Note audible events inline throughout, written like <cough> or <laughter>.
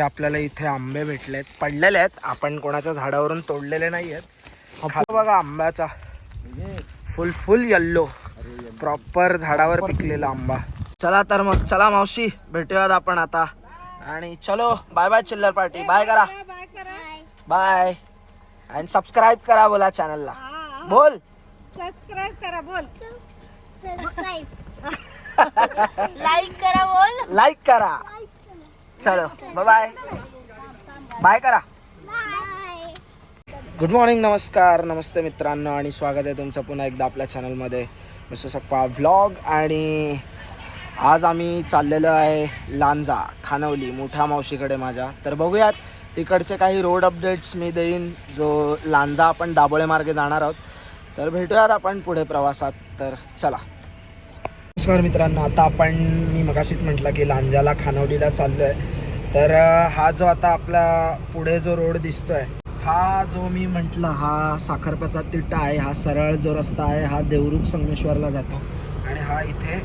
आपल्याला इथे आंबे भेटलेत पडलेले आहेत. आपण कोणाच्या झाडावरून तोडलेले नाही आहेत खाली बघा आंब्याचा. फुल फुल येल्लो प्रॉपर झाडावर पिकलेला आंबा. चला तर मग चला मावशी भेटूयात आपण आता. आणि चलो bye bye Chillar party bye करा. बाय करा बाय आणि सबस्क्राईब करा बोला चॅनलला बोल. सबस्क्राईब करा बोल. लाईक <laughs> करा बोल. लाईक करा. चलो बाय बाय बाय करा. गुड मॉर्निंग नमस्कार नमस्ते मित्रांनो आणि स्वागत आहे तुमचं पुन्हा एकदा आपल्या चॅनलमध्ये मिस्टर सक्पा व्लॉग आणि आज आम्ही चाललेलो आहे लांजा खानवली मोठ्या मावशीकडे माझ्या. तर बघूयात तिकडचे काही रोड अपडेट्स मी देईन जो लांजा आपण दाबोळे मार्गे जाणार आहोत. तर भेटूयात आपण पुढे प्रवासात. तर चला. नमस्कार मित्रांनो आता आपण मी मगाशीच म्हटलं की लांजाला खानवलीला चाललो आहे तर हा जो आता आपला पुढे जो रोड दिसतोय हा जो मी म्हटलं हा साखरपाचा तिट्टा आहे हा सरळ जो रस्ता आहे हा देवरुख संगमेश्वरला जातो आणि हा इथे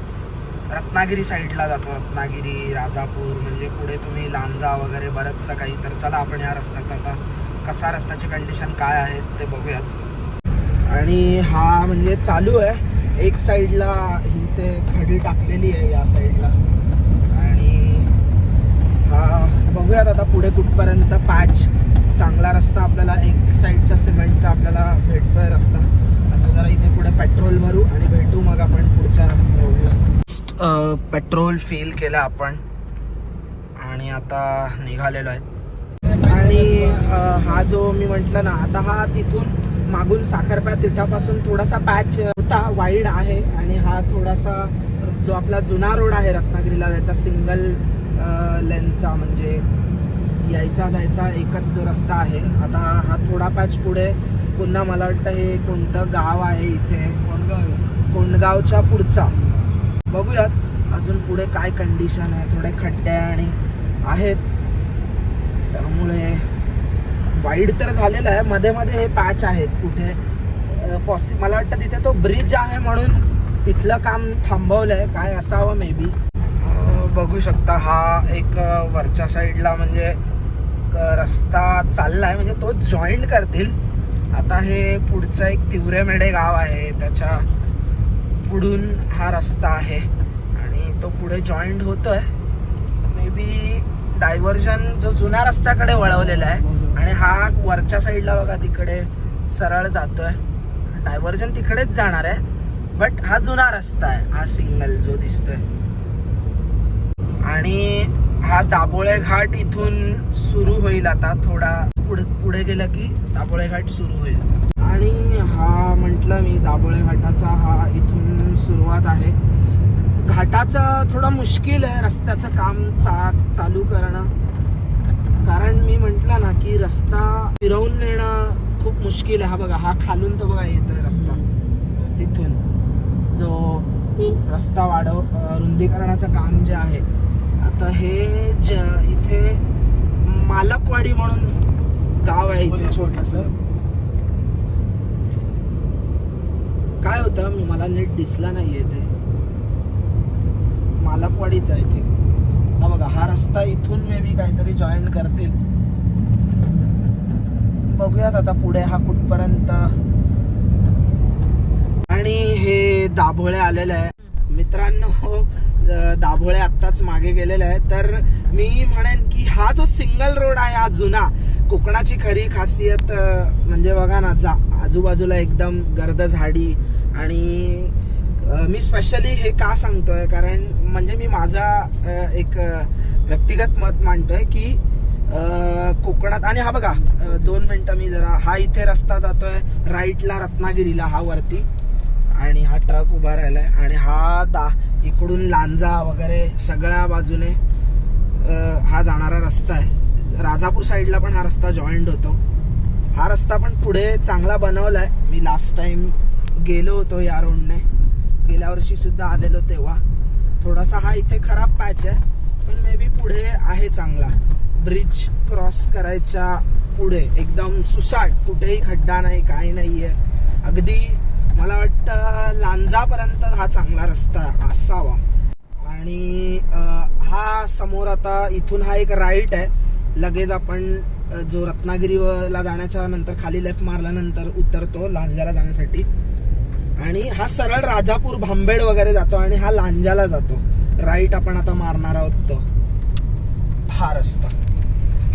रत्नागिरी साईडला जातो. रत्नागिरी राजापूर म्हणजे पुढे तुम्ही लांजा वगैरे बरंचसं काही. तर चला आपण या रस्त्याचा आता कसा रस्त्याची कंडिशन काय आहे ते बघूयात. आणि हा म्हणजे चालू आहे. एक साईडला ही ते खडी टाकलेली आहे या साईडला. बघूयात आता पुढे कुठपर्यंत पॅच चांगला रस्ता आपल्याला एक साईडचा सिमेंटचा आपल्याला भेटतोय रस्ता. आता जरा इथे पुढे पेट्रोल भरू आणि भेटू मग आपण पुढच्या रोडला पेट्रोल फिल केलं आपण. आणि आता निघालेलो आहे. आणि हा जो मी म्हटलं ना आता हा तिथून मागून साखरप्या तिठापासून थोडासा पॅच होता वाईड आहे. आणि हा थोडासा जो आपला जुना रोड आहे रत्नागिरीला त्याचा सिंगल लेनचा म्हणजे यायचा जायचा एकच जो रस्ता आहे. आता हा थोडा पॅच पुढे पुन्हा मला वाटतं हे कोणतं गाव आहे इथे? कोंडगावच्या पुढचा. बघूयात अजून पुढे काय कंडिशन आहे थोडे खड्डे आणि आहेत. त्यामुळे वाईड तर झालेलं आहे. मध्ये मध्ये हे पॅच आहेत कुठे. पॉसि मला वाटतं तिथे तो ब्रिज आहे म्हणून तिथलं काम थांबवलं आहे काय असावं मे बी बघू शकता हा एक वरच्या साईडला म्हणजे रस्ता चालला आहे म्हणजे तो जॉईंट करतील. आता हे पुढचं एक तिवरेमेढे गाव आहे. त्याच्या पुढून हा रस्ता आहे. आणि तो पुढे जॉईंट होतो आहे मे बी डायव्हर्जन जो जुन्या रस्त्याकडे वळवलेला आहे. आणि हा वरच्या साईडला बघा तिकडे सरळ जातो आहे डायव्हर्जन तिकडेच जाणार आहे. बट हा जुना रस्ता आहे. हा सिग्नल जो दिसतोय. आणि हा दाबोळे घाट इथून सुरू होईल आता. थोडा पुढे पुढे गेलं की दाबोळे घाट सुरू होईल. आणि हा म्हटलं मी दाबोळे घाटाचा हा इथून सुरुवात आहे. घाटाचा थोडा मुश्किल आहे रस्त्याचं काम चा चालू करणं. कारण मी म्हटलं ना की रस्ता फिरवून नेणं खूप मुश्किल आहे. हा बघा हा खालून तो बघा येतोय रस्ता. तिथून. जो रस्ता वाढव रुंदीकरणाचं काम जे आहे आता हे ज इथे मालकवाडी म्हणून गाव आहे इथे. छोटस. काय होतं मी मला नीट दिसला नाहीये ते मालकवाडीच आहे थिंक हा बघा हा रस्ता इथून मे बी काहीतरी जॉईन करतील. बघूयात आता पुढे हा कुठपर्यंत. आणि हे दाभोळे आलेले आहे. मित्रांनो दाभोळे आत्ताच मागे गेलेले आहे तर मी म्हणेन की हा जो सिंगल रोड आहे हा जुना कोकणाची खरी खासियत म्हणजे बघा ना जा आजूबाजूला एकदम गर्द झाडी आणि मी स्पेशली हे का सांगतोय? कारण म्हणजे मी माझा एक व्यक्तिगत मत मांडतोय की कोकणात आणि हा बघा दोन मिनटं मी जरा हा इथे रस्ता जातोय राईटला रत्नागिरीला हा वरती आणि हा ट्रक उभा राहिलाय आणि हा दा इकडून लांजा वगैरे सगळ्या बाजूने हा जाणारा रस्ता आहे. राजापूर साईडला पण हा रस्ता जॉईंट होतो. हा रस्ता पण पुढे चांगला बनवला आहे मी लास्ट टाइम गेलो होतो या रोडने गेल्या वर्षीसुद्धा आलेलो तेव्हा. थोडासा हा इथे खराब पॅच आहे पण मे बी पुढे आहे चांगला. ब्रिज क्रॉस करायच्या पुढे. एकदम सुसाट. कुठेही खड्डा नाही काही नाही आहे अगदी मला वाटतं लांजापर्यंत हा चांगला रस्ता असावा. आणि हा समोर आता इथून हा एक राईट आहे. लगेच आपण जो रत्नागिरीला जाण्याच्या नंतर खाली लेफ्ट मारल्यानंतर उतरतो लांजाला जाण्यासाठी. आणि हा सरळ राजापूर भांबेड वगैरे जातो आणि हा लांजाला जातो. राईट आपण आता मारणार आहोत तो. हा रस्ता.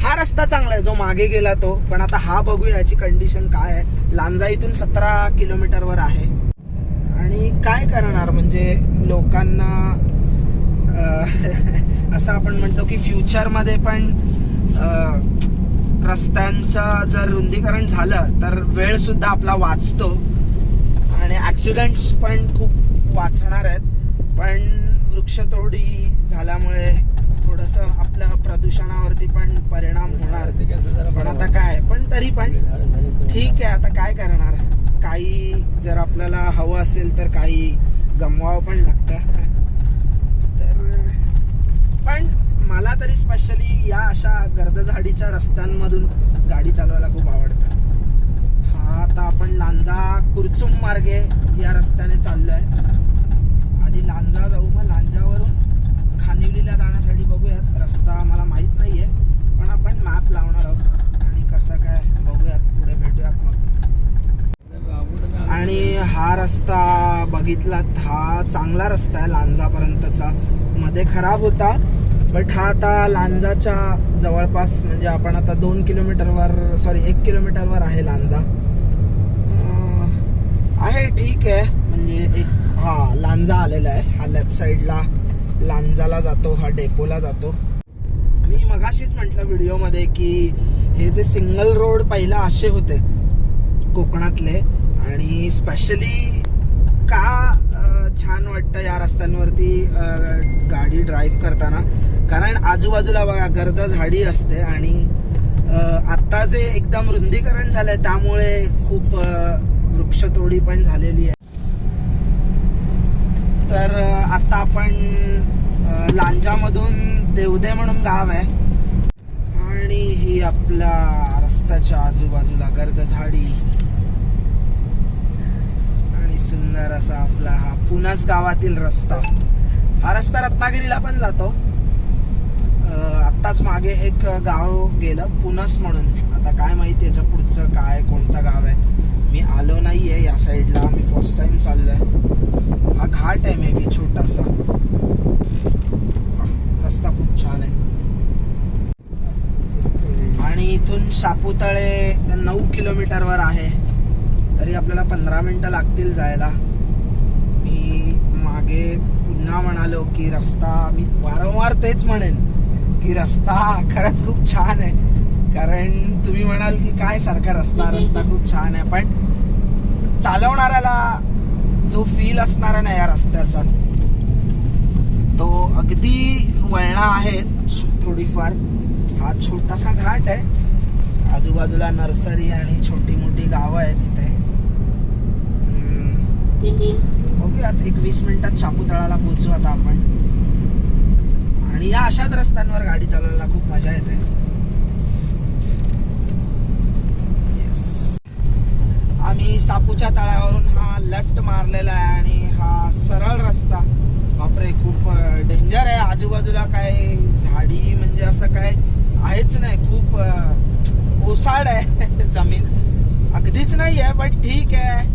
हा रस्ता चांगला आहे जो मागे गेला तो. पण आता हा बघूया याची कंडिशन काय आहे. लांजा इथून सतरा किलोमीटरवर आहे. आणि काय करणार? म्हणजे लोकांना <laughs> असं आपण म्हणतो की फ्युचरमध्ये पण रस्त्यांचं जर रुंदीकरण झालं तर वेळ सुद्धा आपला वाचतो. आणि ऍक्सिडेंट्स पण खूप वाचणार आहेत. पण वृक्षतोडी झाल्यामुळे थोडस आपल्या प्रदूषणावरती पण परिणाम होणार. पण आता काय पण तरी पण ठीक आहे आता काय करणार? काही जर आपल्याला हवं असेल तर काही गमवावं पण लागतं. तर पण मला तरी स्पेशली या अशा गर्दझाडीच्या रस्त्यांमधून गाडी चालवायला खूप आवडतं. हा आता आपण लांजा कुरचुम मार्गे या रस्त्याने चाललोय. आधी लांजा जाऊ मग लांजावरून खानिवलीला जाण्यासाठी बघूयात. रस्ता मला नाही आहे पण आपण मॅप लावणार आहोत. आणि कसं काय बघूयात पुढे भेटूयात मग. आणि हा रस्ता बघितलात हा चांगला रस्ता आहे लांजापर्यंतचा. मध्ये खराब होता बट हा आता लांजाच्या जवळपास म्हणजे आपण आता दोन किलोमीटरवर सॉरी एक किलोमीटरवर आहे लांजा. आहे ठीक आहे. म्हणजे एक हा लांजा आलेला आहे हा लेफ्ट साईडला लांजाला जातो हा डेपोला जातो. मी मगाशीच म्हटलं व्हिडिओमध्ये की हे जे सिंगल रोड पहिला असे होते कोकणातले आणि स्पेशली का छान वाटतं या रस्त्यांवरती गाडी ड्राईव्ह करताना. कारण आजूबाजूला बघा गर्द झाडी असते आणि आत्ता जे एकदम रुंदीकरण झालंय त्यामुळे खूप वृक्षतोडी पण झालेली आहे. तर आता आपण लांजामधून देवदे म्हणून गाव आहे. आणि ही आपल्या रस्त्याच्या आजूबाजूला गर्द झाडी आणि सुंदर असा आपला हा पुनस गावातील रस्ता. हा रस्ता रत्नागिरीला पण जातो. आत्ताच मागे एक गाव गेलं पुनस म्हणून. आता काय माहिती याच्या पुढचं काय कोणतं गाव आहे. मी आलो नाहीये या साईडला. मी फर्स्ट टाइम चाललोय. हा घाट आहे मे बी छोटासा. रस्ता खूप छान आहे. आणि इथून सापुतळे नऊ किलोमीटरवर आहे. तरी आपल्याला पंधरा मिनटं लागतील जायला. मी मागे पुन्हा म्हणालो की रस्ता मी वारंवार तेच म्हणेन की रस्ता खरंच खूप छान आहे. कारण तुम्ही म्हणाल की काय सारखा रस्ता रस्ता खूप छान आहे. पण चालवणाऱ्याला जो फील असणार आहे ना या रस्त्याचा. तो अगदी वळणा आहेत थोडीफार. हा छोटासा घाट आहे. आजूबाजूला नर्सरी आणि छोटी मोठी गावं आहेत इथे. बघूयात एक वीस मिनिटात सापुतळाला पोहोचू आता आपण. आणि या अशाच रस्त्यांवर गाडी चालवायला खूप मजा येते Yes. आम्ही सापूच्या तळ्यावरून हा लेफ्ट मारलेला आहे आणि हा सरळ रस्ता. बापरे खूप डेंजर आहे. आजूबाजूला काय झाडी म्हणजे असं काय आहेच नाही. खूप ओसाड आहे <laughs> जमीन. अगदीच नाही आहे पण ठीक आहे.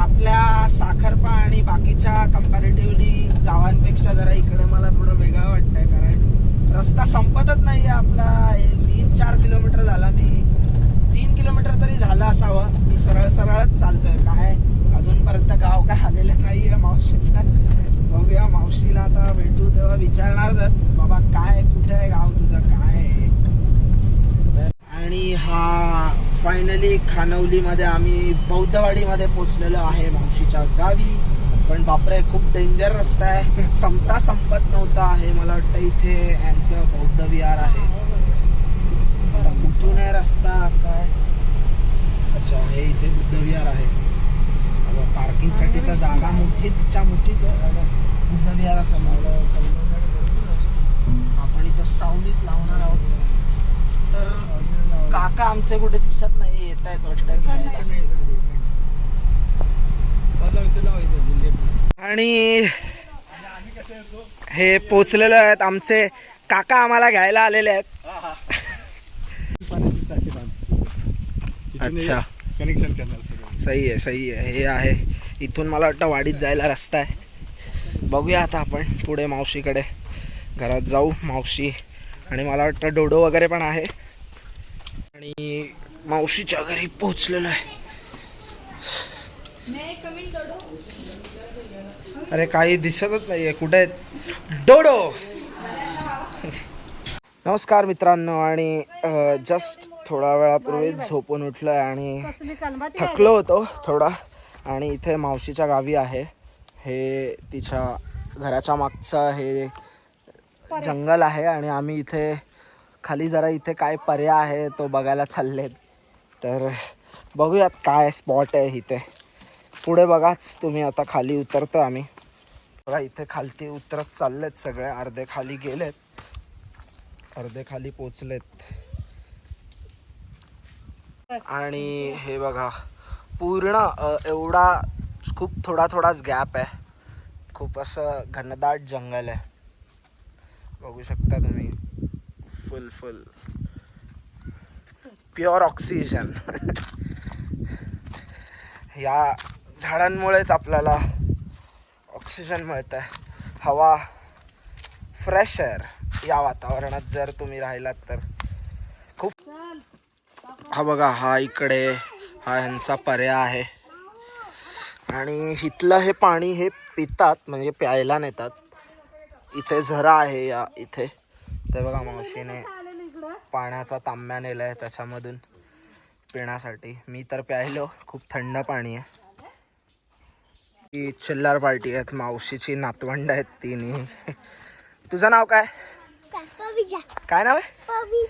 आपल्या साखरपा आणि बाकीच्या कम्पॅरेटिव्हली गावांपेक्षा जरा इकडे मला थोडं वेगळं वाटतंय कारण रस्ता संपतच नाही आहे आपला तीन चार किलो झाला मी तीन किलोमीटर तरी झालं असावं मी सरळ सरळच चालतोय काय अजूनपर्यंत गाव काय आलेलं नाहीये मावशीचं बघूया मावशीला आता भेटू तेव्हा विचारणार बाबा काय कुठे आहे गाव तुझं? काय आहे? आणि हा फायनली खानवलीमध्ये आम्ही बौद्धवाडीमध्ये पोहोचलेलो आहे मावशीच्या गावी. पण बापरे खूप डेंजर रस्ता आहे. संपता संपत नव्हता हे मला वाटतं इथे यांचं बौद्ध विहार आहे. आता कुठून आहे रस्ता? काय? अच्छा हे इथे बुद्ध विहार आहे. पार्किंगसाठी तर जागा मोठीच्या मोठीच आहे. आणि बुद्ध विहारासमोर. तिथं सावलीत लावणार आहोत. तर काका आमचे कुठे दिसत नाही येत आहेत वाटतं आणि हे पोचलेलो आहेत आमचे काका आम्हाला घ्यायला आलेले आहेत. अच्छा. कनेक्शन सही आहे सही आहे. हे आहे. इथून मला वाटतं वाडीत जायला रस्ता आहे. बघूया आता आपण पुढे मावशीकडे. घरात जाऊ मावशी आणि मला वाटतं डोडो वगैरे पण आहे. आणि मावशीच्या घरी पोचलेलो आहे. अरे काही दिसतच नाहीये. कुठे? डोडो! नमस्कार मित्रांनो आणि जस्ट थोडा वेळापूर्वी झोपून उठलो आहे आणि थकलो होतो थोडा. आणि इथे मावशीच्या गावी आहे. हे तिच्या घराच्या मागचं हे जंगल आहे आणि आम्ही इथे खाली जरा इथे काय पर्याय आहे तो बघायला चाललेत. तर बघूयात काय स्पॉट आहे इथे. पुढे बघाच तुम्ही आता खाली उतरतो आम्ही. बघा इथे खालती उतरत चाललेत सगळे अर्धे खाली गेलेत. अर्धे खाली पोचलेत. आणि हे बघा पूर्ण एवढा खूप थोडा थोडाच गॅप आहे. खूप असं घनदाट जंगल आहे. बघू शकता तुम्ही. फुल फुल. प्युअर ऑक्सिजन <laughs> या झाडांमुळेच आपल्याला ऑक्सिजन मिळत आहे हवा फ्रेश एअर या वातावरणात जर तुम्ही राहिलात तर. खूप हा बघा हा इकडे हा ह्यांचा पर्याय आहे. आणि इथलं हे पाणी हे पितात म्हणजे प्यायला नेतात. इथे झरा आहे या इथे. ते बघा मावशीने पाण्याचा तांब्या नेलाय त्याच्यामधून पिण्यासाठी. मी तर प्यायलो खूप थंड पाणी आहे. ही चिल्लार पार्टी आहेत मावशीची नातवंड आहेत तिन्ही. तुझं नाव काय? काय नाव आहे?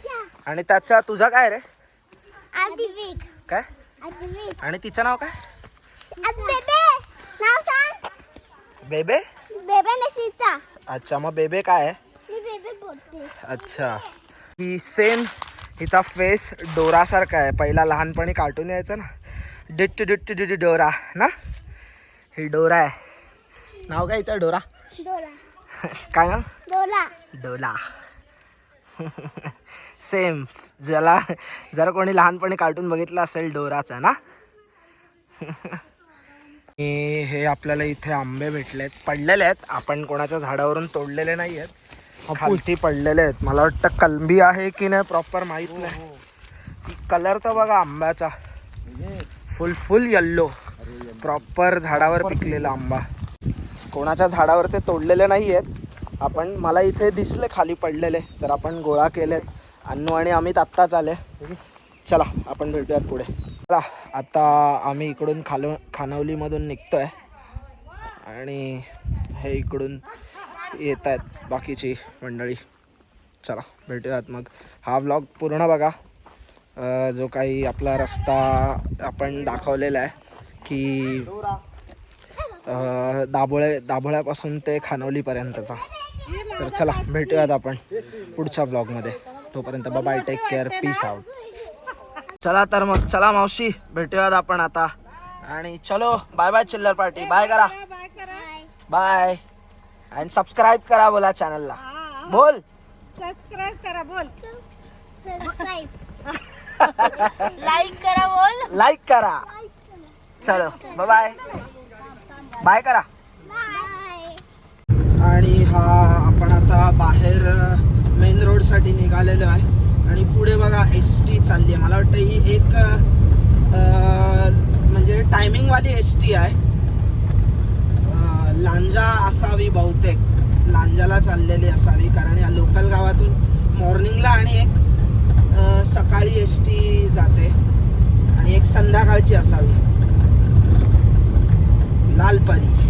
आणि त्याचा तुझं काय रे? काय? आणि तिचं नाव काय? बेबे. बेबे? बेबे नसीचा अच्छा मग बेबे काय अच्छा. ही सेम हिचा फेस डोरासारखा आहे. पहिला लहानपणी कार्टून यायचं ना. डिट्टू डिट्टू डिट्टू डोरा ना? ही डोरा आहे. नाव काय हिचं डोरा? <laughs> काय नाव? डोला. डोला. <laughs> सेम ज्याला जर कोणी लहानपणी कार्टून बघितलं असेल डोराचा ना? <laughs> हे आपल्याला इथे आंबे भेटलेत. पडलेले आहेत. आपण कोणाच्या झाडावरून तोडलेले नाही आहेत खालती पडलेले आहेत. मला वाटतं कलबी आहे की नाही प्रॉपर माहीत नाही. कलर तर बघा आंब्याचा. फुल फुल येल्लो प्रॉपर झाडावर पिकलेला आंबा. कोणाच्या झाडावरचे तोडलेले नाही आहेत आपण मला इथे दिसले खाली पडलेले. तर आपण गोळा केलेत. अन्नू आणि अमित आत्ताच आले. चला आपण भेटूयात पुढे. आता आम्ही इकडून खालव खानवलीमधून निघतोय. आणि हे इकडून येत आहेत बाकीची मंडळी. चला भेटूयात मग. हा व्लॉग पूर्ण बघा. जो काही आपला रस्ता आपण दाखवलेला आहे की दाभोळे दाभोळ्यापासून ते खानवलीपर्यंतचा. तर चला भेटूयात आपण पुढच्या ब्लॉगमध्ये तोपर्यंत bye take care peace out चला तर मग चला मावशी भेटूयात आपण आता. आणि चलो bye bye Chillar party. Bye करा. बाय करा. बाय आणि सबस्क्राईब करा बोला चॅनलला बोल. सबस्क्राईब करा बोल. लाईक <laughs> करा बोल. लाईक करा. चलो बाय बाय बाय करा. बाय आणि हा आपण आता बाहेर मेन रोडसाठी निघालेलो आहे. आणि पुढे बघा एस टी चालली आहे. मला वाटतं ही एक म्हणजे टायमिंगवाली एस टी आहे. लांजा असावी बहुतेक. लांजाला चाललेली असावी कारण या लोकल गावातून मॉर्निंगला आणि एक सकाळी एस टी जाते. आणि एक संध्याकाळची असावी. लालपरी.